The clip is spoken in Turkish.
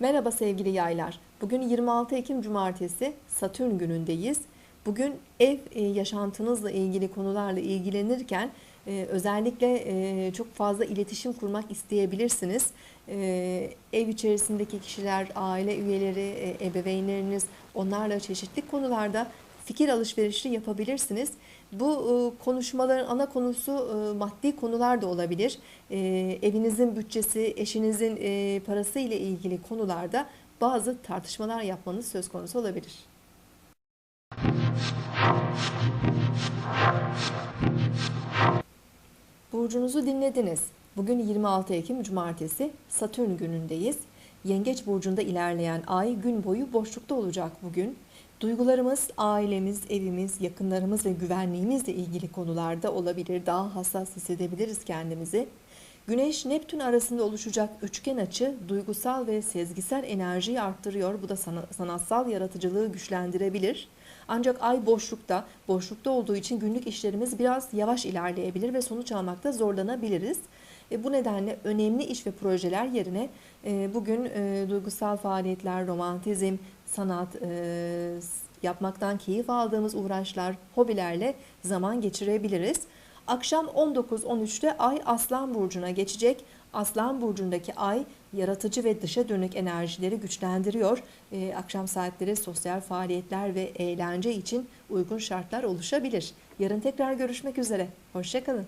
Merhaba sevgili yaylar. Bugün 26 Ekim Cumartesi Satürn günündeyiz. Bugün ev e, yaşantınızla ilgili konularla ilgilenirken e, özellikle e, çok fazla iletişim kurmak isteyebilirsiniz. Ev içerisindeki kişiler, aile üyeleri, ebeveynleriniz onlarla çeşitli konularda fikir alışverişi yapabilirsiniz. Bu konuşmaların ana konusu maddi konular da olabilir. Evinizin bütçesi, eşinizin parası ile ilgili konularda bazı tartışmalar yapmanız söz konusu olabilir. Burcunuzu dinlediniz. Bugün 26 Ekim Cumartesi Satürn günündeyiz. Yengeç burcunda ilerleyen ay gün boyu boşlukta olacak bugün. Duygularımız, ailemiz, evimiz, yakınlarımız ve güvenliğimizle ilgili konularda olabilir. Daha hassas hissedebiliriz kendimizi. Güneş Neptün arasında oluşacak üçgen açı duygusal ve sezgisel enerjiyi arttırıyor. Bu da sana- sanatsal yaratıcılığı güçlendirebilir. Ancak ay boşlukta, boşlukta olduğu için günlük işlerimiz biraz yavaş ilerleyebilir ve sonuç almakta zorlanabiliriz. E, bu nedenle önemli iş ve projeler yerine e, bugün e, duygusal faaliyetler, romantizm, sanat, e, yapmaktan keyif aldığımız uğraşlar, hobilerle zaman geçirebiliriz. Akşam 19.13'te Ay Aslan Burcu'na geçecek. Aslan Burcu'ndaki Ay yaratıcı ve dışa dönük enerjileri güçlendiriyor. Ee, akşam saatleri sosyal faaliyetler ve eğlence için uygun şartlar oluşabilir. Yarın tekrar görüşmek üzere. Hoşçakalın.